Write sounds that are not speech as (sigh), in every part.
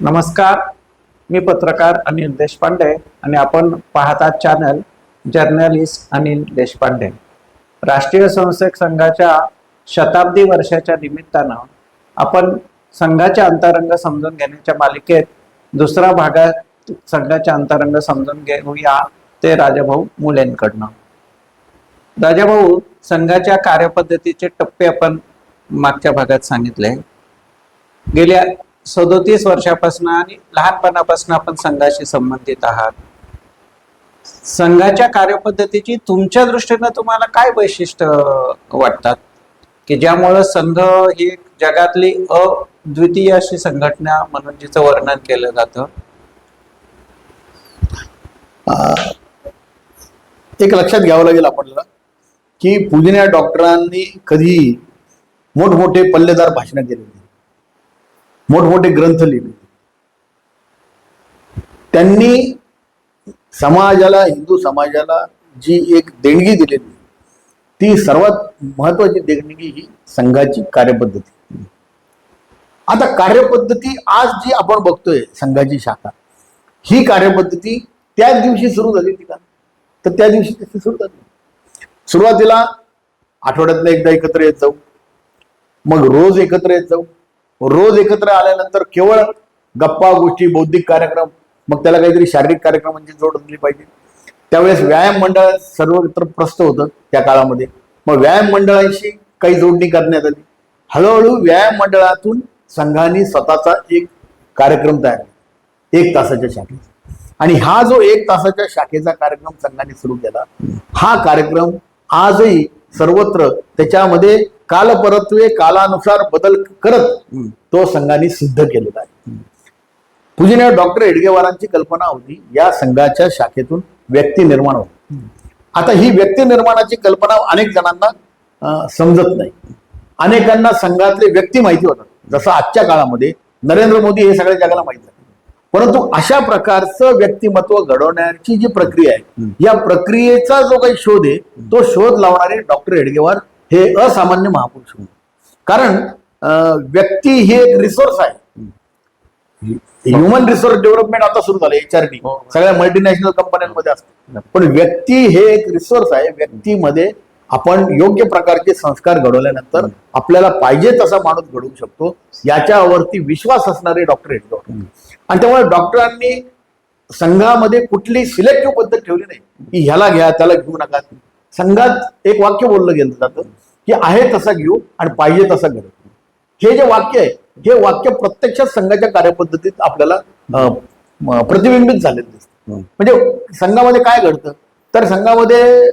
नमस्कार. मी पत्रकार अनिल देशपांडे आणि आपण पाहतात चॅनल जर्नलिस्ट अनिल देशपांडे. राष्ट्रीय संस्थेक संघाच्या शताब्दी वर्षाच्या निमित्तानं आपण संघाच्या अंतरंग समजून घेण्याच्या मालिकेत दुसरा भागात संघाच्या अंतरंग समजून घेऊया ते राजाभाऊ मुलेंकडनं. राजाभाऊ संघाच्या कार्यपद्धतीचे टप्पे आपण मागच्या भागात सांगितले. गेल्या सदोतीस वर्षापासून आणि लहानपणापासून आपण संघाशी संबंधित आहात. संघाच्या कार्यपद्धतीची तुमच्या दृष्टीनं तुम्हाला काय वैशिष्ट्य वाटतात? की ज्यामुळं संघ ही जगातली अद्वितीय अशी संघटना म्हणून जिचं वर्णन केलं जात? एक लक्षात घ्यावं लागेल आपल्याला की पुदिन्या डॉक्टरांनी कधी मोठमोठे पल्लेदार भाषणं केली. मोठमोठे ग्रंथ लिहिले. त्यांनी समाजाला हिंदू समाजाला जी एक देणगी दिलेली ती सर्वात महत्वाची देणगी ही संघाची कार्यपद्धती. आता कार्यपद्धती आज जी आपण बघतोय संघाची शाखा ही कार्यपद्धती त्याच दिवशी सुरू झाली होती का? तर त्या दिवशी तशी सुरू झाली. सुरुवातीला आठवड्यातनं एकदा एकत्र येत जाऊ मग रोज एकत्र येत जाऊ रोज एकत्र आल्यानंतर केवळ गप्पा गोष्टी बौद्धिक कार्यक्रम मग त्याला काहीतरी शारीरिक कार्यक्रमांची म्हणजे जोड दिली पाहिजे. त्यावेळेस व्यायाम मंडळ सर्वत्र प्रस्त होतं त्या काळामध्ये. मग व्यायाम मंडळांशी काही जोडणी करण्यात आली. हळूहळू व्यायाम मंडळातून संघाने स्वतःचा एक कार्यक्रम तयार केला. एक तासाच्या शाखेचा. आणि हा जो एक तासाच्या शाखेचा कार्यक्रम संघाने सुरू केला हा कार्यक्रम आजही सर्वत्र त्याच्यामध्ये कालपरत्वे कालानुसार बदल करत तो संघाने सिद्ध केलेला आहे. पूजनीय डॉक्टर एडगेवारांची कल्पना होती या संघाच्या शाखेतून व्यक्ती निर्माण होती. आता ही व्यक्ती निर्माणाची कल्पना अनेक जणांना समजत नाही. अनेकांना संघातले व्यक्ती माहिती होतात. जसं आजच्या काळामध्ये नरेंद्र मोदी हे सगळ्या जगाला माहिती आहे परंतु अशा प्रकारचं व्यक्तिमत्व घडवण्याची जी प्रक्रिया आहे या प्रक्रियेचा जो काही शोध आहे तो शोध लावणारे डॉक्टर हेडगेवार हे असामान्य महापुरुष होते कारण व्यक्ती ही एक रिसोर्स आहे. ह्युमन रिसोर्स डेव्हलपमेंट आता सुरू झालं एच आर डी हो. सगळ्या मल्टीनॅशनल कंपन्यांमध्ये असतं. पण व्यक्ती हे एक रिसोर्स आहे. व्यक्तीमध्ये आपण योग्य प्रकारचे संस्कार घडवल्यानंतर आपल्याला पाहिजे तसा माणूस घडवू शकतो. याच्यावरती विश्वास असणारे डॉक्टर आणि त्यामुळे डॉक्टरांनी संघामध्ये कुठली सिलेक्टिव्ह पद्धत ठेवली नाही. की ह्याला घ्या त्याला घेऊ नका. संघात एक वाक्य बोललं गेलं जातं की आहे तसा घेऊ आणि पाहिजे तसा घडू. हे जे वाक्य आहे हे वाक्य प्रत्यक्षात संघाच्या कार्यपद्धतीत आपल्याला प्रतिबिंबित झालेलं दिसतं. म्हणजे संघामध्ये काय घडतं? तर संघामध्ये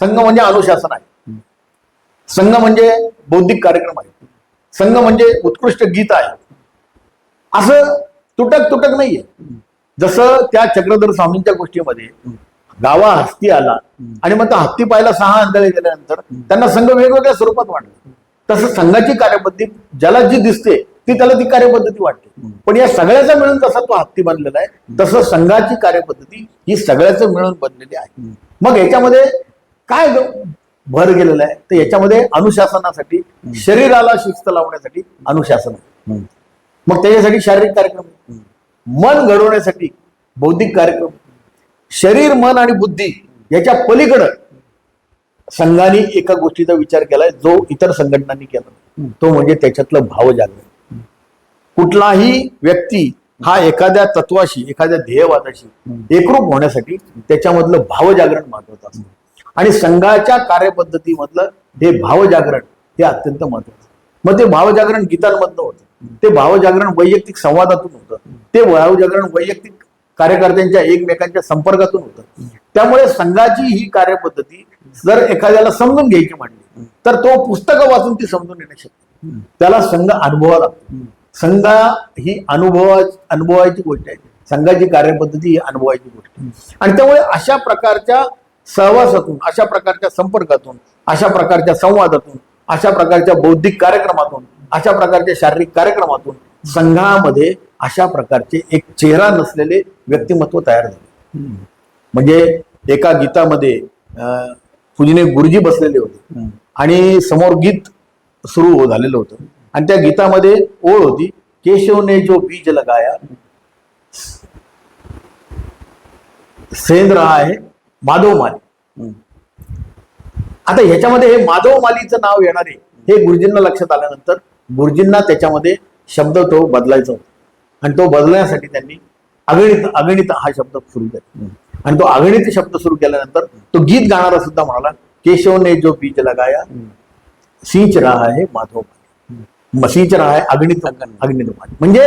संघ म्हणजे अनुशासन आहे. संघ म्हणजे बौद्धिक कार्यक्रम आहे. संघ म्हणजे उत्कृष्ट गीत आहे. असं तुटक तुटक नाहीये जसं त्या चक्रधर स्वामींच्या गोष्टीमध्ये गावा हत्ती आला. आणि मग त्या हत्ती पाहायला सहा अंतळे गेल्यानंतर त्यांना संघ वेगवेगळ्या स्वरूपात वाटला तसं संघाची कार्यपद्धती ज्याला जी दिसते ती त्याला ती कार्यपद्धती वाटते. पण या सगळ्याचा मिळून जसा तो हत्ती बनलेला आहे तसं संघाची कार्यपद्धती ही सगळ्याचं मिळून बनलेली आहे. मग याच्यामध्ये काय भर गेलेला आहे? तर याच्यामध्ये अनुशासनासाठी शरीराला शिस्त लावण्यासाठी अनुशासन आहे. मग त्याच्यासाठी शारीरिक कार्यक्रम. मन घडवण्यासाठी बौद्धिक कार्यक्रम शरीर मन आणि बुद्धी याच्या पलीकडं संघाने एका गोष्टीचा विचार केलाय जो इतर संघटनांनी केला तो म्हणजे त्याच्यातलं भावजागरण. कुठलाही व्यक्ती हा एखाद्या तत्वाशी एखाद्या ध्येयवादाशी एकरूप होण्यासाठी त्याच्यामधलं भावजागरण महत्वाचं असतं. आणि संघाच्या कार्यपद्धतीमधलं हे भावजागरण हे अत्यंत महत्वाचं मग ते भावजागरण गीतांमधनं होतं. ते भावजागरण वैयक्तिक संवादातून होतं. ते भावजागरण वैयक्तिक कार्यकर्त्यांच्या एकमेकांच्या संपर्कातून होतं. त्यामुळे संघाची ही कार्यपद्धती जर एखाद्याला समजून घ्यायची म्हणली तर तो पुस्तकं वाचून ती समजून येणं नाही. त्याला संघ अनुभवा लागतो. संघ ही अनुभवा अनुभवाची गोष्ट आहे. संघाची कार्यपद्धती ही अनुभवाची गोष्ट आहे. आणि त्यामुळे अशा प्रकारच्या सहवासातून अशा प्रकारच्या संपर्कातून अशा प्रकारच्या संवादातून अशा प्रकारच्या बौद्धिक कार्यक्रमातून अशा प्रकारच्या शारीरिक कार्यक्रमातून संघामध्ये अशा प्रकारचे एक चेहरा नसलेले व्यक्तिमत्व तयार झाले. म्हणजे एका गीतामध्ये अं, पूजने गुरुजी बसलेले होते. आणि समोर गीत सुरू झालेलं होतं. आणि त्या गीतामध्ये ओळ होती केशव ने जो बीज लगाया सेंद रहा है माधव माली आता ह्याच्यामध्ये हे माधव मालीचं नाव येणार आहे हे गुरुजींना लक्षात आल्यानंतर गुरुजींना त्याच्यामध्ये शब्द तो बदलायचा होता. आणि तो बदलण्यासाठी त्यांनी अगणित अगणित हा शब्द सुरू केला आणि तो अगणित शब्द सुरू केल्यानंतर तो गीत गाणारा सुद्धा म्हणाला केशव ने जो बीज लगाया सिंच रहा है माधव माली. म- सिंच रहा है अगणित अगणित. माली. म्हणजे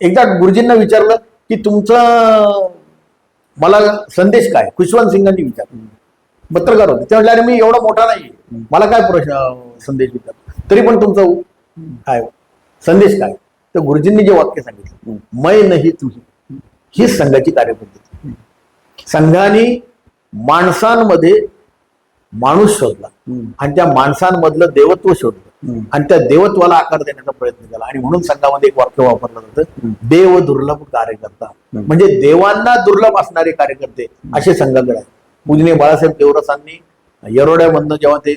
एकदा गुरुजींना विचारलं की तुमचं मला संदेश काय? खुशवंत सिंगांनी विचारलं. पत्रकार होते. ते म्हटले अरे मी एवढा मोठा नाही मला काय प्रश्न संदेश विचार तरी पण तुमचा काय संदेश काय? तर गुरुजींनी जे वाक्य सांगितलं मै नाही तुझी हीच संघाची कार्यपद्धती संघाने माणसांमध्ये माणूस शोधला आणि त्या माणसांमधलं देवत्व शोधलं आणि त्या देवत्वाला आकार देण्याचा प्रयत्न केला. आणि म्हणून संघामध्ये एक वाक्य वापरलं जातं देव दुर्लभ कार्यकर्ता. म्हणजे देवांना दुर्लभ असणारे कार्यकर्ते असे संघाकडे आहेत. पूजने बाळासाहेब देवरसांनी येरोड्यामधनं जेव्हा ते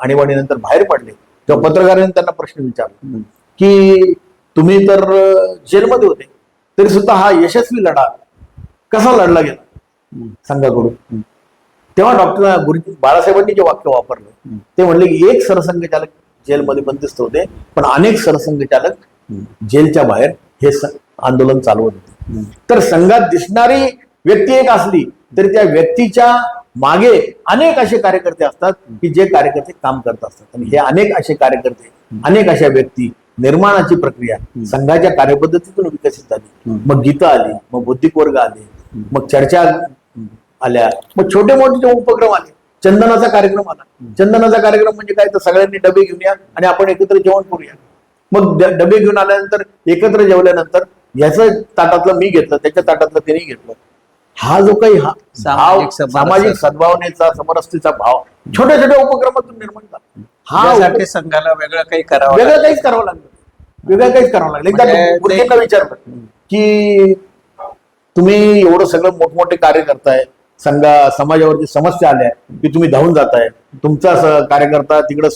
आणीबाणीनंतर बाहेर पडले तेव्हा पत्रकारांनी त्यांना प्रश्न विचारला की तुम्ही तर जेलमध्ये होते. तरी सुद्धा हा यशस्वी लढा कसा लढला गेला? संघाकडून तेव्हा डॉक्टर गुरुजी बाळासाहेबांनी जे वाक्य वापरलं ते म्हणले की एक सरसंघचालक जेलमध्ये बंदिस्त होते पण अनेक सरसंघचालक जेलच्या बाहेर हे आंदोलन चालवत होते. तर संघात दिसणारी व्यक्ती एक असली तरी त्या व्यक्तीच्या मागे अनेक असे कार्यकर्ते असतात की जे कार्यकर्ते काम करत असतात. आणि हे अनेक असे कार्यकर्ते अनेक अशा व्यक्ती निर्माणाची प्रक्रिया. संघाच्या कार्यपद्धतीतून विकसित झाली. मग गीतं आली मग बौद्धिक वर्ग आले मग चर्चा आल्या मग छोटे मोठे जे उपक्रम आले. चंदनाचा कार्यक्रम आला. चंदनाचा कार्यक्रम म्हणजे काय? तर सगळ्यांनी डबे घेऊन या आणि आपण एकत्र जेवण करूया. मग डबे घेऊन आल्यानंतर एकत्र जेवल्यानंतर याचं ताटातलं मी घेतलं त्याच्या ताटातलं त्यांनी घेतलं. हा जो काही हा सामाजिक सद्भावनेचा समरसतेचा भाव छोट्या छोट्या उपक्रमातून निर्माण झाला. हा संघाला वेगळं काही करावं वेगळं. काहीच करावं लागलं. वेगळं काहीच करावं लागलं. एकदा म्हणजे ते- गुरुजींना विचारलं की तुम्ही एवढं सगळं मोठमोठे कार्य करताय. संघा समाजावरती समस्या आल्या की तुम्ही धावून जाताय. तुमचा कार्यकर्ता तिकडं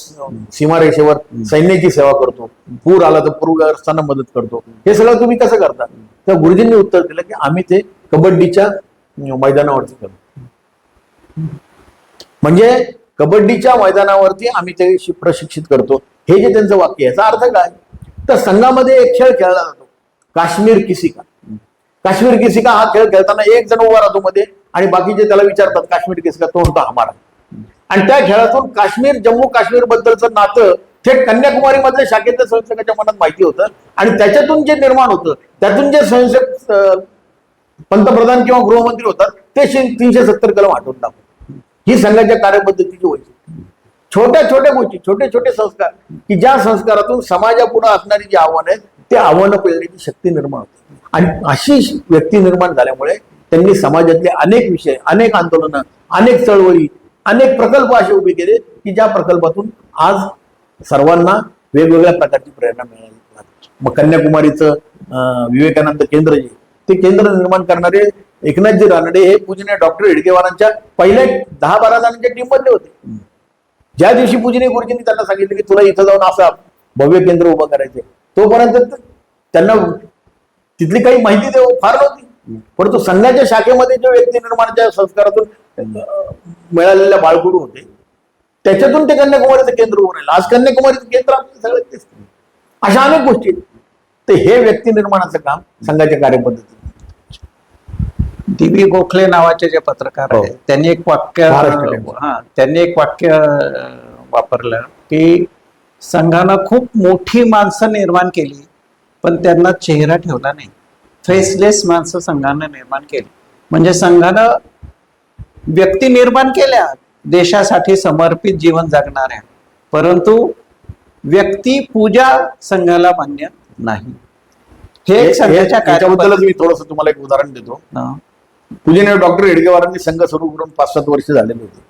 सीमारेषेवर सैन्याची सेवा करतो. पूर आला तर पूरग्रस्तांना मदत करतो. हे सगळं तुम्ही कसं करता? तर गुरुजींनी उत्तर दिलं की आम्ही ते कबड्डीच्या मैदानावरती करतो. म्हणजे कबड्डीच्या मैदानावरती आम्ही ते प्रशिक्षित करतो. हे जे त्यांचं वाक्य याचा अर्थ काय? तर संघामध्ये एक खेळ खेळला जातो. काश्मीर किसिका. काश्मीर किसिका हा खेळ खेळताना एक जण उभा राहतो मध्ये आणि बाकीचे त्याला विचारतात काश्मीर किसिका तो होता हमारा आणि त्या खेळातून काश्मीर जम्मू काश्मीर बद्दलचं नातं थेट कन्याकुमारी मधल्या शाखेतल्या संस्थकाच्या मनात माहिती होतं. आणि त्याच्यातून जे निर्माण होतं त्यातून जे संस्थक अं, पंतप्रधान किंवा गृहमंत्री होतात ते तीनशे सत्तर कलम आठवून टाकतात ही संघाच्या कार्यपद्धतीची वैशिष्ट्य छोट्या छोट्या गोष्टी छोटे छोटे संस्कार. की ज्या संस्कारातून समाजापुढे असणारी जी आव्हानं आहेत ते आव्हानं पेलण्याची शक्ती निर्माण होते. आणि अशी व्यक्ती निर्माण झाल्यामुळे त्यांनी समाजातले अनेक विषय अनेक आंदोलनं अनेक चळवळी अनेक प्रकल्प असे उभे केले की ज्या प्रकल्पातून आज सर्वांना वेगवेगळ्या प्रकारची प्रेरणा मिळाली. मग कन्याकुमारीचं अं, विवेकानंद केंद्र जे ते केंद्र निर्माण करणारे एकनाथजी रानडे हे पूजनीय डॉक्टर हेडगेवारांच्या पहिल्या दहा बारा जणांच्या टीम मधले होते. ज्या दिवशी पूजनीय गुरुजींनी त्यांना सांगितलं की तुला इथं जाऊन असं भव्य केंद्र उभं करायचंय तोपर्यंत त्यांना तिथली काही माहिती देऊ फार नव्हती. परंतु संघाच्या शाखेमध्ये जो व्यक्ती निर्माणाच्या संस्कारातून मिळालेल्या बाळकुडू होते त्याच्यातून ते कन्याकुमारीचं केंद्र उभं राहिलं. आज कन्याकुमारीचं केंद्र आपलं सगळं तेच. अशा अनेक गोष्टी. तर हे व्यक्ती निर्माणाचं काम संघाच्या कार्यपद्धतीत. दिवी गोखले नावाचे जे पत्रकार हो. आहेत त्यांनी एक वाक्य. हा त्यांनी एक वाक्य वापरलं की संघानं खूप मोठी माणसं निर्माण केली पण त्यांना चेहरा ठेवला नाही. फेसलेस माणसं संघानं निर्माण केली. म्हणजे संघानं व्यक्ती निर्माण केल्या देशासाठी समर्पित जीवन जगणाऱ्या. परंतु व्यक्ती पूजा संघाला मान्य नाही. हे संघाच्या त्याच्याबद्दलच मी थोडस तुम्हाला एक उदाहरण देतो. पूजनीय डॉक्टर हेडगेवारांनी संघ सुरू करून पाच सात वर्ष झालेले होते.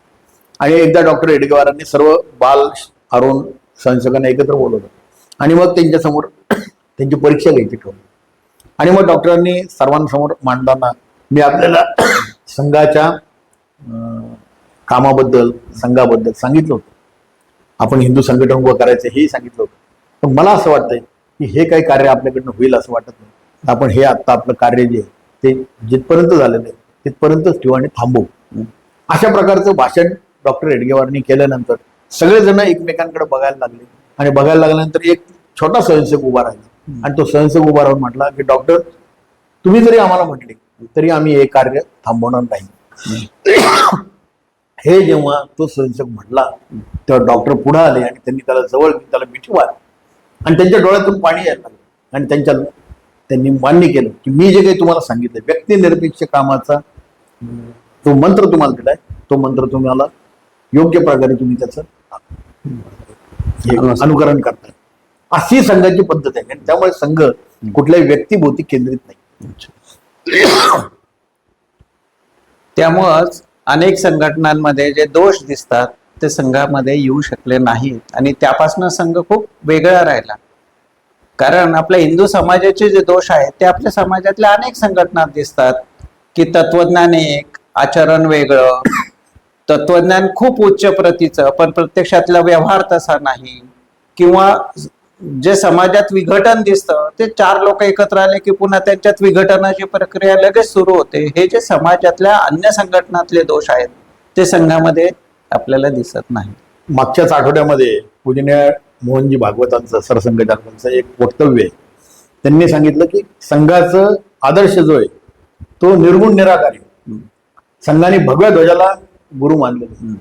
आणि एकदा डॉक्टर हेडगेवारांनी सर्व बाल अरुण संशोधकांना एकत्र बोलवलं. आणि मग त्यांच्यासमोर त्यांची परीक्षा घ्यायची ठेवली आणि मग डॉक्टरांनी सर्वांसमोर मांडताना मी आपल्याला संघाच्या अं, कामाबद्दल संघाबद्दल सांगितलं होतं. आपण हिंदू संघटन उभं करायचं हेही सांगितलं होतं. पण मला असं वाटतंय की हे काही कार्य आपल्याकडनं होईल असं वाटत नाही. आपण हे आता आपलं कार्य जे आहे ते जिथपर्यंत झालं नाही तिथपर्यंतच ठेवू आणि थांबू. अशा प्रकारचं भाषण डॉक्टर हेडगेवारनी केल्यानंतर सगळेजण एकमेकांकडे बघायला लागले. आणि बघायला लागल्यानंतर एक छोटा स्वयंसेवक उभा राहिला. आणि तो स्वयंसेवक उभा राहून म्हटला की डॉक्टर तुम्ही जरी आम्हाला म्हटले तरी आम्ही हे कार्य थांबवणार नाही. हे जेव्हा तो स्वयंसेवक म्हटला तेव्हा डॉक्टर पुढे आले आणि त्यांनी त्याला जवळ त्याला मिठी मारली. आणि त्यांच्या डोळ्यातून पाणी यायला लागलं. आणि त्यांच्या त्यांनी मान्य केलं की मी जे काही तुम्हाला सांगितलं व्यक्तिनिरपेक्ष कामाचा तो मंत्र तुम्हाला दिलाय तो मंत्र तुम्हाला योग्य प्रकारे तुम्ही त्याचं अनुकरण करताय. अशी संघाची पद्धत आहे. आणि त्यामुळे संघ कुठल्याही व्यक्तीभोवती केंद्रित नाही. त्यामुळंच अनेक संघटनांमध्ये जे दोष दिसतात ते संघामध्ये येऊ शकले नाहीत. आणि त्यापासून संघ खूप वेगळा राहिला. कारण आपल्या हिंदू समाजाचे जे दोष आहेत ते आपल्या समाजातल्या अनेक संघटनात दिसतात. की तत्वज्ञान एक आचरण वेगळं. (coughs) तत्वज्ञान खूप उच्च प्रतीचं पण प्रत्यक्षातला व्यवहार तसा नाही. किंवा जे समाजात विघटन दिसतं ते चार लोक एकत्र आले की पुन्हा त्यांच्यात विघटनाची प्रक्रिया लगेच सुरू होते. हे जे समाजातल्या अन्य संघटनातले दोष आहेत ते संघामध्ये आपल्याला दिसत नाही मागच्याच आठवड्यामध्ये पूजनीय मोहनजी भागवतांचं सरसंघचालकांचं एक वक्तव्य आहे. त्यांनी सांगितलं की संघाचं आदर्श जो आहे तो निर्गुण निराकार. आहे संघाने भगव्या ध्वजाला गुरु मानलेले. आहे.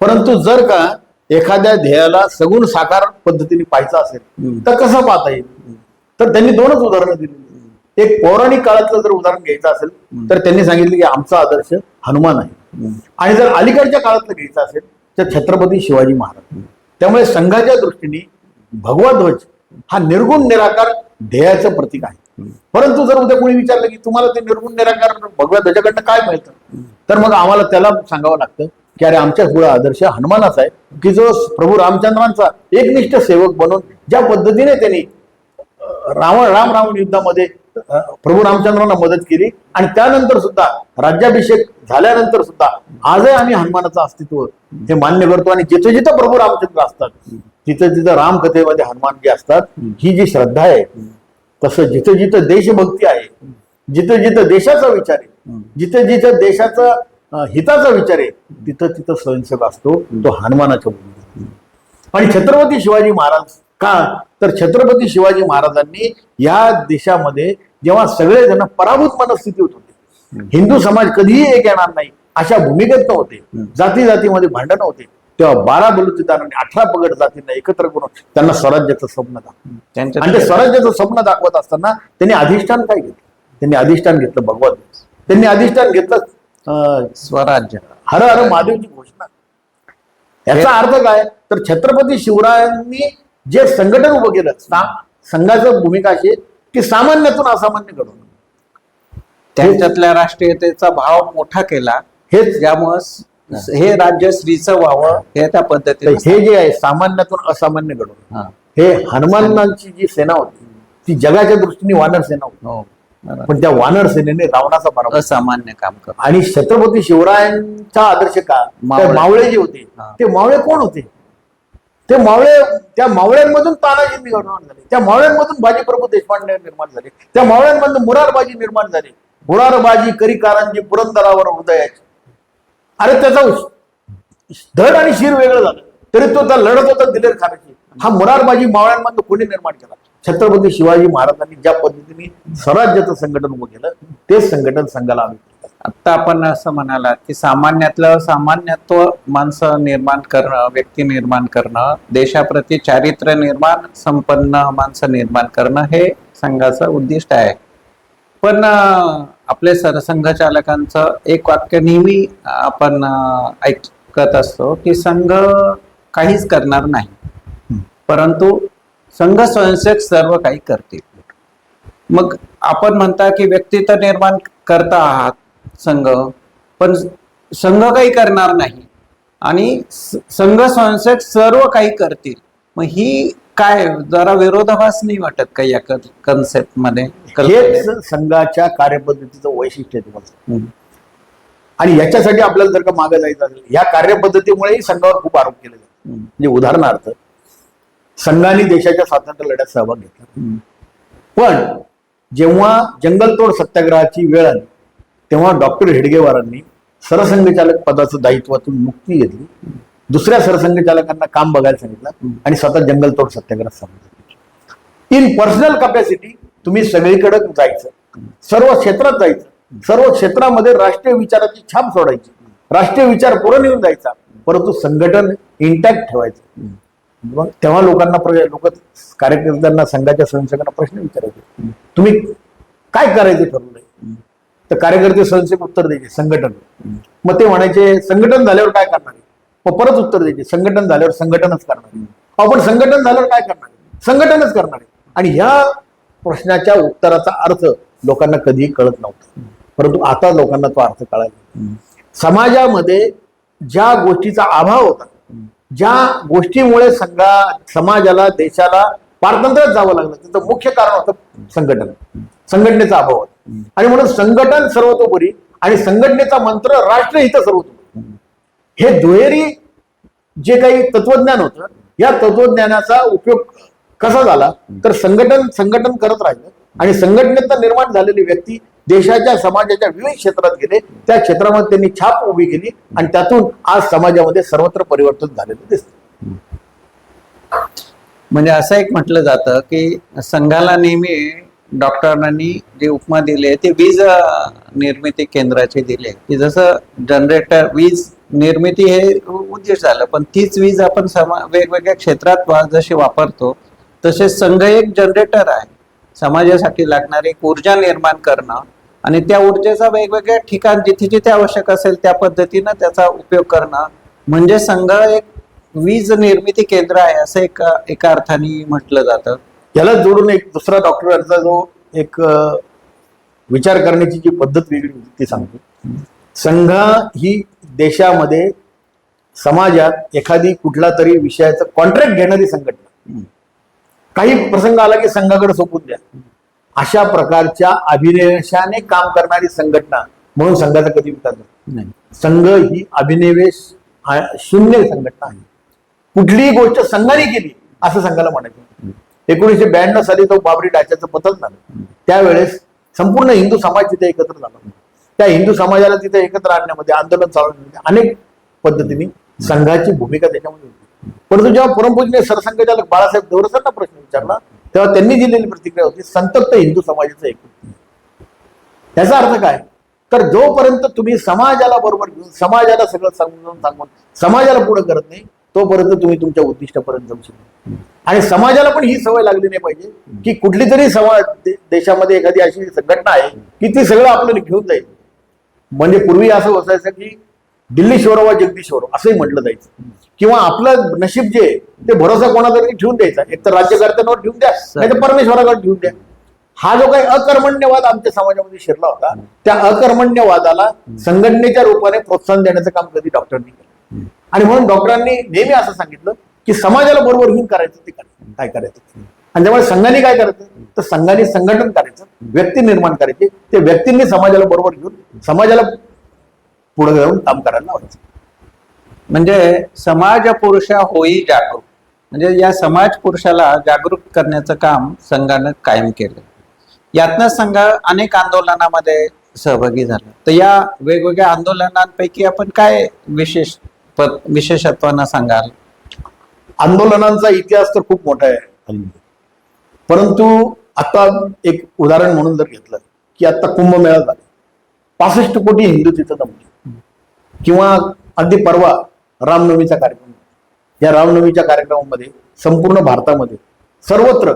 परंतु जर का एखाद्या ध्येयाला सगुण साकार पद्धतीने पाहायचं असेल तर कसं पाहता येईल? तर त्यांनी दोनच उदाहरणं दिली. एक पौराणिक काळातलं जर उदाहरण घ्यायचं असेल तर त्यांनी सांगितलं की आमचा आदर्श हनुमान आहे. आणि जर अलीकडच्या काळातलं घ्यायचं असेल त्या छत्रपती शिवाजी महाराज. त्यामुळे संघाच्या दृष्टीने भगवा ध्वज हा निर्गुण निराकार ध्येयाचं प्रतीक आहे. परंतु जर उद्या कोणी विचारलं की तुम्हाला ते निर्गुण निराकार भगव्या ध्वजाकडनं काय मिळतं? तर मग आम्हाला त्याला सांगावं लागतं की अरे आमच्या पुढे आदर्श हनुमानाचा आहे. की जो प्रभू रामचंद्रांचा एकनिष्ठ सेवक बनून ज्या पद्धतीने त्यांनी रावण राम रावण युद्धामध्ये प्रभू रामचंद्रांना मदत केली. आणि त्यानंतर सुद्धा राज्याभिषेक झाल्यानंतर सुद्धा आजही आम्ही हनुमानाचं अस्तित्व हे मान्य करतो. आणि जिथे जिथं प्रभू रामचंद्र असतात तिथं तिथं रामकथेमध्ये हनुमान जे असतात ही जी श्रद्धा आहे तसं जिथं जिथं देशभक्ती आहे जिथं जिथं देशाचा विचार आहे जिथं जिथं देशाचा हिताचा विचार आहे तिथं तिथं स्वयंसेवक असतो तो हनुमानाच्या आणि छत्रपती शिवाजी महाराज का? तर छत्रपती शिवाजी महाराजांनी या देशामध्ये जेव्हा सगळेजण पराभूत मनस्थितीत होते. हिंदू समाज कधीही एक येणार नाही. अशा भूमिकेत नव्हते. जाती जातीमध्ये भांडण होते तेव्हा बारा आणि अठरा पगड जातींना एकत्र करून त्यांना स्वराज्याचं स्वप्न दाखवलं. आणि ते स्वराज्याचं स्वप्न दाखवत असताना त्यांनी अधिष्ठान काय घेतलं? त्यांनी अधिष्ठान घेतलं भगवत. त्यांनी अधिष्ठान घेतलं स्वराज्य. हर हर महादेवची घोषणा. याचा अर्थ काय? तर छत्रपती शिवरायांनी जे संघटन उभं केलं संघाचं भूमिका अशी की सामान्यातून असामान्य घडवणं त्यांच्यातल्या राष्ट्रीयतेचा भाव मोठा केला हेच ज्यामुळं हे राज्य श्रीचं व्हावं हे त्या पद्धतीने हे जे आहे सामान्यातून असामान्य घडवणं हा. हनुमानांची जी सेना होती ती जगाच्या दृष्टीने वानर सेना होती हो बरोबर. पण त्या वानर सेनेने रावणाचा पराभव असामान्य काम कर आणि छत्रपती शिवरायांचा आदर्श का मावळे. जे होते. ते मावळे कोण होते ते मावळे त्या मावळ्यांमधून तानाजी निर्माण झाले. त्या मावळ्यांमधून बाजीप्रभू देशपांडे निर्माण झाले. त्या मावळ्यांमधून मुरारबाजी निर्माण झाली. मुरारबाजी करीकारांची पुरंदरावर हृदयाची. अरे त्याचा धड आणि शिर वेगळं झालं. तरी तो त्या लढत होता दिलेर खानाची. हा मुरारबाजी मावळ्यांमधून कोणी निर्माण केला? छत्रपती शिवाजी महाराजांनी ज्या पद्धतीने स्वराज्याचं संघटन उभं केलं तेच संघटन संघाला आम्ही आत्ता आता आपण असं म्हणाला की सामान्यातलं सामान्यत्व माणसं निर्माण करणं व्यक्ती निर्माण करणं देशाप्रती चारित्र्य निर्माण संपन्न माणसं निर्माण करणं हे संघाचं उद्दिष्ट आहे. पण आपले सरसंघचालकांचं एक वाक्य नेहमी आपण ऐकत असतो की संघ काहीच करणार नाही. परंतु संघ स्वयंसेवक सर्व काही करतील. मग आपण म्हणता की व्यक्ती तर निर्माण करता आहात संघ पण संघ काही करणार नाही. आणि संघ स्वयंसेवक सर्व काही करतील. मग ही काय जरा विरोधाभास नाही वाटत का या कन्सेप्टमध्ये? हेच संघाच्या कार्यपद्धतीचं वैशिष्ट्य आहे तुम्हाला. आणि याच्यासाठी आपल्याला जर का मागे जायचं असेल या कार्यपद्धतीमुळेही संघावर खूप आरोप केले जातात. म्हणजे उदाहरणार्थ संघाने देशाच्या स्वातंत्र्य लढ्यात सहभाग घेतला. पण जेव्हा जंगलतोड सत्याग्रहाची वेळ आली तेव्हा डॉक्टर हेडगेवारांनी सरसंघचालक पदाचं दायित्वातून मुक्ती घेतली. दुसऱ्या सरसंघचालकांना काम बघायला सांगितलं आणि स्वतः जंगलतोड सत्याग्रह सांगितलं इन पर्सनल कपॅसिटी तुम्ही सगळीकडे जायचं. सर्व क्षेत्रात जायचं. सर्व क्षेत्रामध्ये राष्ट्रीय विचाराची छाप सोडायची. राष्ट्रीय विचार पुढे नेऊन जायचा. परंतु संघटन इंटॅक्ट ठेवायचं. मग तेव्हा लोकांना लोक कार्यकर्त्यांना संघाच्या स्वयंसेवकांना प्रश्न विचारायचे. तुम्ही काय करायचं ठरवलंय? तर कार्यकर्ते स्वयंसेवक उत्तर द्यायचे संघटन. मग ते म्हणायचे संघटन झाल्यावर काय करणार मग परत उत्तर द्यायचे संघटन झाल्यावर संघटनच करणार आपण संघटन झाल्यावर काय करणार संघटनच करणार आहे. आणि ह्या प्रश्नाच्या उत्तराचा अर्थ लोकांना कधीही कळत नव्हता. परंतु आता लोकांना तो अर्थ कळायला समाजामध्ये ज्या गोष्टीचा अभाव होता ज्या गोष्टीमुळे संघा समाजाला देशाला पारतंत्र्यात जावं लागलं त्याचं मुख्य कारण होतं संघटन. संघटनेचा अभाव होता. आणि म्हणून संघटन सर्वतोपरी आणि संघटनेचा मंत्र राष्ट्रहित सर्वतोपरी. हे दुहेरी जे काही तत्वज्ञान होतं या तत्वज्ञानाचा उपयोग कसा झाला? तर संघटन संघटन करत राहिलं आणि संघटनेतनं निर्माण झालेली व्यक्ती देशाच्या समाजाच्या विविध क्षेत्रात गेले. त्या क्षेत्रामध्ये त्यांनी छाप उभी केली आणि त्यातून आज समाजामध्ये सर्वत्र परिवर्तन झालेलं दिसत. म्हणजे असं एक म्हटलं जातं की संघाला नेहमी डॉक्टरांनी जे उपमा दिले ते वीज निर्मिती केंद्राचे दिले की जसं जनरेटर वीज निर्मिती हे उद्देश झालं पण तीच वीज आपण समा वेगवेगळ्या क्षेत्रात वा- जशी वापरतो तसे संघ एक जनरेटर आहे. समाजासाठी लागणारी एक ऊर्जा निर्माण करणं आणि त्या ऊर्जेचा वेगवेगळ्या ठिकाण जिथे जिथे आवश्यक असेल त्या पद्धतीनं त्याचा उपयोग करणं. म्हणजे संघ एक वीज निर्मिती केंद्र आहे असं एक एका अर्थाने म्हटलं जातं. याला जोडून एक दुसरा डॉक्टरांचा जो एक विचार करण्याची जी पद्धत वेगळी होती ती सांगतो. संघ ही देशामध्ये समाजात एखादी कुठला तरी विषयाचं कॉन्ट्रॅक्ट घेणारी संघटना. काही प्रसंग आला की संघाकडे सोपून द्या. अशा प्रकारच्या अभिनिवेशाने काम करणारी संघटना म्हणून संघाचा कधी विकास नाही. संघ ही अभिनिवेश शून्य संघटना आहे. कुठलीही गोष्ट संघाने केली असं संघाला म्हणायचं. एकोणीसशे ब्याण्णव साली तो बाबरी डाच्याचं पतन झालं. त्यावेळेस संपूर्ण हिंदू समाज तिथे एकत्र झाला. त्या हिंदू समाजाला तिथे एकत्र आणण्यामध्ये आंदोलन चालवण्यामध्ये अनेक पद्धतीने संघाची भूमिका त्याच्यामध्ये होती. परंतु जेव्हा परमपूजने सरसंघचालक बाळासाहेब देवरसांना प्रश्न विचारला तेव्हा त्यांनी दिलेली प्रतिक्रिया होती संतप्त हिंदू समाजाचं एकत्र त्याचा अर्थ काय? तर जोपर्यंत तुम्ही समाजाला बरोबर घेऊन समाजाला सगळं समजून सांगून समाजाला पुढे करत नाही तोपर्यंत तुम्ही तुमच्या उद्दिष्टापर्यंत जाऊ शकता. आणि समाजाला पण ही सवय लागली नाही पाहिजे की कुठली तरी समाज देशामध्ये एखादी अशी संघटना आहे की ती सगळं आपल्याला घेऊन जाईल. म्हणजे पूर्वी असं असायचं की दिल्ली शोरो वा जगदीश शोरो असंही म्हटलं जायचं. किंवा आपलं नशीब जे ते भरोसा कोणाकडे ठेवून द्यायचा. एक तर राज्यकर्त्यांवर ठेवून द्या नाही तर परमेश्वराकडे ठेवून द्या. हा जो काही अकर्मण्यवाद आमच्या समाजामध्ये शिरला होता त्या अकर्मण्यवादाला संघटनेच्या रूपाने प्रोत्साहन देण्याचं काम कधी डॉक्टरांनी केलं. आणि म्हणून डॉक्टरांनी नेहमी असं सांगितलं की समाजाला बरोबर घेऊन करायचं ते करायचं. काय करायचं? आणि त्यामुळे संघाने काय करायचं? तर संघाने संघटन करायचं व्यक्ती निर्माण करायचे ते व्यक्तींनी समाजाला बरोबर घेऊन समाजाला पुढे जाऊन काम करायला लावायचं. म्हणजे समाज पुरुषा होई जागरूक म्हणजे या समाज पुरुषाला जागरूक करण्याचं काम संघानं कायम केलं. यातनं संघ अनेक आंदोलनामध्ये सहभागी झाला. तर या वेगवेगळ्या आंदोलनांपैकी आपण काय विशेष विशेषत्वानं सांगाल. आंदोलनांचा इतिहास तर खूप मोठा आहे. परंतु आता एक उदाहरण म्हणून जर घेतलं की आता कुंभमेळा झाला. पासष्ट कोटी हिंदू तिथं जमले. किंवा अगदी परवा रामनवमीचा कार्यक्रम. या रामनवमीच्या कार्यक्रमामध्ये संपूर्ण भारतामध्ये सर्वत्र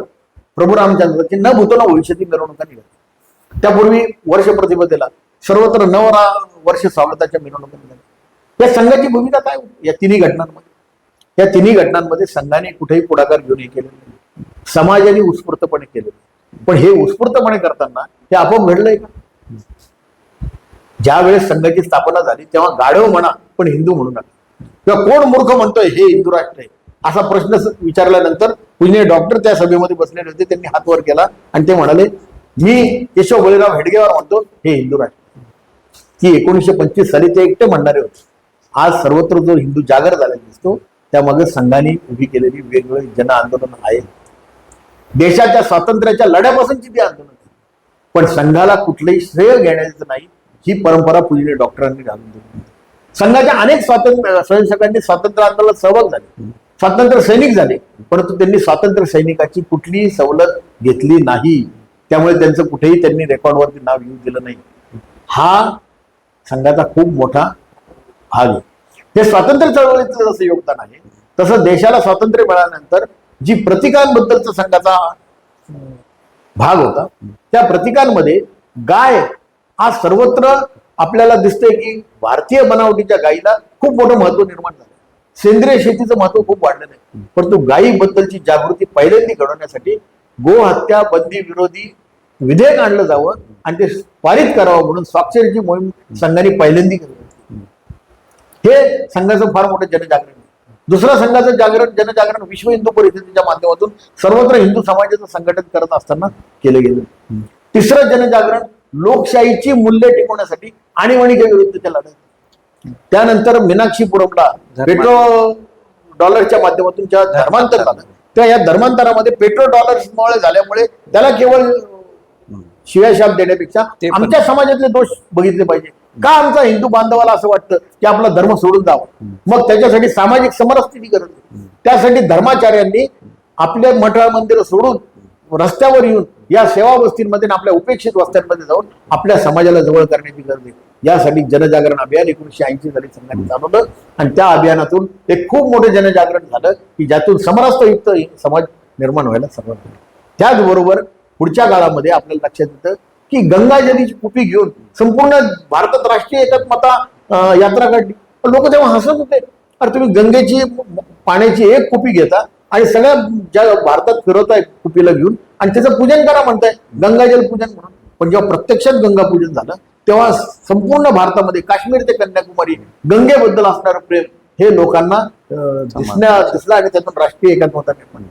प्रभू रामचंद्राची न भूतो न भविष्यातील मिरवणुका निघाल्या. त्यापूर्वी वर्ष प्रतिपदेला सर्वत्र नवरा वर्ष स्वागताच्या मिरवणुका निघाल्या. या संघाची भूमिका काय होती? या तिन्ही घटनांमध्ये. या तिन्ही घटनांमध्ये संघाने कुठेही पुढाकार घेऊन हे केलं नाही. समाजाने उत्स्फूर्तपणे केलं पण हे उत्स्फूर्तपणे करताना हे आपोआप घडलंय का? ज्या वेळेस संघाची स्थापना झाली तेव्हा गाढव म्हणा पण हिंदू म्हणू नका. किंवा कोण मूर्ख म्हणतोय हे हिंदू राष्ट्र आहे. असा प्रश्न विचारल्यानंतर पुणे डॉक्टर त्या सभेमध्ये बसलेले होते त्यांनी हात वर केला आणि ते म्हणाले मी केशव बळीराव हेडगेवार म्हणतो हे हिंदू राष्ट्र की एकोणीसशे पंचवीस साली ते एकटे म्हणणारे होते. आज सर्वत्र जो हिंदू जागर झालेला दिसतो त्यामागे संघाने उभी केलेली वेगवेगळी जन आंदोलन आहे. देशाच्या स्वातंत्र्याच्या लढ्यापासूनची ती आंदोलन आहे. पण संघाला कुठलंही श्रेय घेण्याचं नाही ही परंपरा पूजनीय डॉक्टरांनी घालून दिली. संघाच्या अनेक स्वातंत्र्य स्वयंसेवकांनी स्वातंत्र्य आंदोलनात सहभाग झाले. स्वातंत्र्य सैनिक झाले परंतु त्यांनी स्वातंत्र्य सैनिकाची कुठलीही सवलत घेतली नाही. त्यामुळे त्यांचं कुठेही त्यांनी रेकॉर्डवरती नाव येऊ दिलं नाही. हा संघाचा खूप मोठा भाग आहे. हे स्वातंत्र्य चळवळीचं जसं योगदान आहे तसं देशाला स्वातंत्र्य मिळाल्यानंतर जी प्रतिकांबद्दलचा संघाचा भाग होता त्या प्रतिकांमध्ये गाय आज सर्वत्र आपल्याला दिसतंय की भारतीय बनावटीच्या गायीला खूप मोठं महत्त्व निर्माण झालं सेंद्रिय शेतीचं महत्त्व खूप वाढलेलं आहे. परंतु गायीबद्दलची जागृती पहिल्यांदा घडवण्यासाठी गोहत्या बंदी विरोधी विधेयक आणलं जावं आणि ते पारित करावं म्हणून स्वाक्षरीची मोहीम संघाने पहिल्यांदा केली. हे संघाचं फार मोठं जनजागरण दुसरं संघाचं जागरण जनजागरण विश्व हिंदू परिषदेच्या माध्यमातून सर्वत्र हिंदू समाजाचं संघटन करत असताना केलं गेलं. तिसरं जनजागरण लोकशाहीची मूल्य टिकवण्यासाठी आणीबाणीच्या विरुद्धच्या लढाई त्यानंतर मीनाक्षीपुरमला पेट्रो डॉलरच्या माध्यमातून जेव्हा धर्मांतर झालं तेव्हा या धर्मांतरामध्ये पेट्रो डॉलर्समुळे झाल्यामुळे त्याला केवळ शिव्याशाप देण्यापेक्षा आमच्या समाजातले दोष बघितले पाहिजे. का आमचा हिंदू बांधवाला असं वाटतं की आपला धर्म सोडून जावा? मग त्याच्यासाठी सामाजिक समरस्थिती गरज त्यासाठी धर्माचार्यांनी आपले मठ मंदिर सोडून रस्त्यावर येऊन या सेवा वस्तींमध्ये आपल्या उपेक्षित वस्त्यांमध्ये जाऊन आपल्या समाजाला जवळ करण्याची गरज आहे. यासाठी जनजागरण अभियान एकोणीशे ऐंशी साली संघाने चालवलं. आणि त्या अभियानातून एक खूप मोठं जनजागरण झालं की ज्यातून समरसयुक्त समाज निर्माण व्हायला सुरुवात झाली. त्याचबरोबर पुढच्या काळामध्ये आपल्याला लक्षात येतं की गंगाजलीची कुपी घेऊन संपूर्ण भारतात राष्ट्रीय एकात्मता यात्रा काढली. लोक तेव्हा हसत होते अरे तुम्ही गंगेची पाण्याची एक कुपी घेता आणि सगळ्या ज्या भारतात फिरवताय कुपीला घेऊन आणि त्याचं पूजन करा म्हणताय गंगाजल पूजन म्हणून. पण जेव्हा प्रत्यक्षात गंगा पूजन झालं तेव्हा संपूर्ण भारतामध्ये काश्मीर ते कन्याकुमारी गंगेबद्दल असणारं प्रेम हे लोकांना दिसण्या दिसलं आणि त्यातून राष्ट्रीय एकात्मता निर्माण.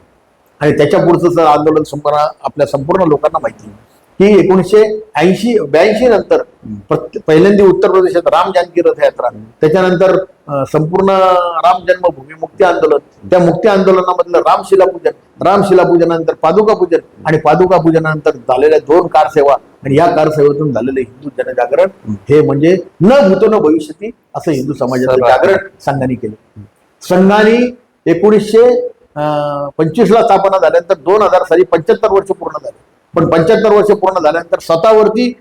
आणि त्याच्या पुढचं आंदोलन संपूर्ण आपल्या संपूर्ण लोकांना माहिती आहे. की एकोणीसशे ऐंशी ब्याऐंशी नंतर पहिल्यांदा उत्तर प्रदेशात राम जानकी रथयात्रा त्याच्यानंतर संपूर्ण राम जन्मभूमी मुक्ती आंदोलन. त्या मुक्ती आंदोलनामधलं रामशिला पूजन रामशिला पूजनानंतर पादुका पूजन आणि पादुका पूजनानंतर झालेल्या दोन कारसेवा आणि या कारसेवेतून झालेले हिंदू जनजागरण हे म्हणजे न भूतो न भविष्यती असं हिंदू समाजाचं. जागरण संघाने केलं. संघाने एकोणीसशे पंचवीस ला स्थापना झाल्यानंतर दोन हजार साली पंच्याहत्तर वर्ष पूर्ण झाले. पण पंच्याहत्तर वर्ष पूर्ण झाल्यानंतर स्वतःवरती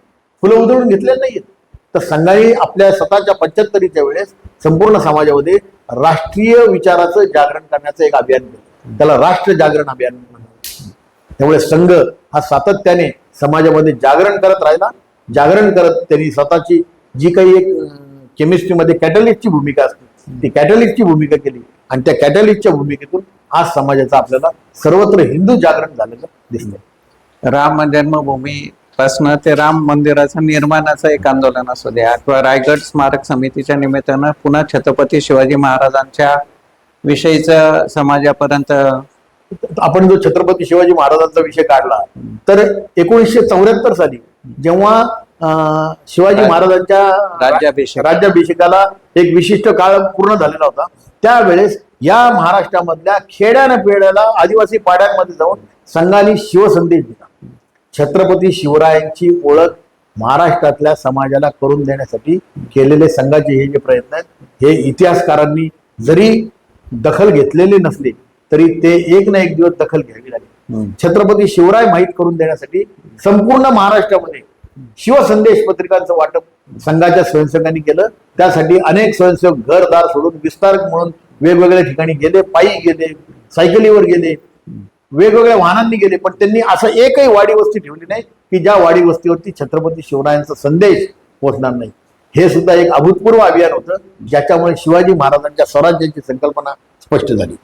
फुलं उधळून घेतलेली नाहीत तर संघाने आपल्या स्वतःच्या पंच्याहत्तरीच्या वेळेस संपूर्ण समाजामध्ये राष्ट्रीय विचाराचं जागरण करण्याचं एक अभियान केलं. त्याला राष्ट्र जागरण अभियान म्हणतात. त्यामुळे संघ हा सातत्याने समाजामध्ये जागरण करत राहिला. जागरण करत त्यांनी स्वतःची जी काही एक केमिस्ट्रीमध्ये कॅटलिस्टची भूमिका असते ती कॅटलिस्टची भूमिका केली. आणि त्या कॅटलिस्टच्या भूमिकेतून आज समाजाचा आपल्याला सर्वत्र हिंदू जागरण झालेलं दिसलं राम जन्मभूमी पासनं ते राम मंदिराचं निर्माणाचं एक आंदोलन असू द्या किंवा रायगड स्मारक समितीच्या निमित्तानं पुन्हा छत्रपती शिवाजी महाराजांच्या विषयीचं समाजापर्यंत आपण जो छत्रपती शिवाजी महाराजांचा विषय काढला तर एकोणीसशे चौऱ्याहत्तर साली जेव्हा शिवाजी राज- महाराजांच्या राज्याभिषेक. राज्याभिषेकाला एक विशिष्ट काळ पूर्ण झालेला होता त्यावेळेस या महाराष्ट्रामधल्या खेड्यानं पेड्याला आदिवासी पाड्यांमध्ये जाऊन संघाने शिवसंदेश दिला छत्रपती शिवरायांची ओळख महाराष्ट्रातल्या समाजाला करून देण्यासाठी केलेले संघाचे हे जे प्रयत्न आहेत हे इतिहासकारांनी जरी दखल घेतलेली नसली तरी ते एक ना एक दिवस दखल घ्यावी लागेल. छत्रपती शिवराय माहीत करून देण्यासाठी संपूर्ण महाराष्ट्रामध्ये शिवसंदेश पत्रिकांचं वाटप संघाच्या स्वयंसेवकांनी केलं. त्यासाठी अनेक स्वयंसेवक घरदार सोडून विस्तार म्हणून वेगवेगळ्या ठिकाणी गेले पायी गेले सायकलीवर गेले. वेगवेगळ्या वाहनांनी गेले पण त्यांनी असं एकही वाडी वस्ती ठेवली नाही की ज्या वाडी वस्तीवरती छत्रपती शिवरायांचा संदेश पोहोचणार नाही. हे सुद्धा एक अभूतपूर्व अभियान होतं ज्याच्यामुळे शिवाजी महाराजांच्या स्वराज्याची संकल्पना स्पष्ट झाली.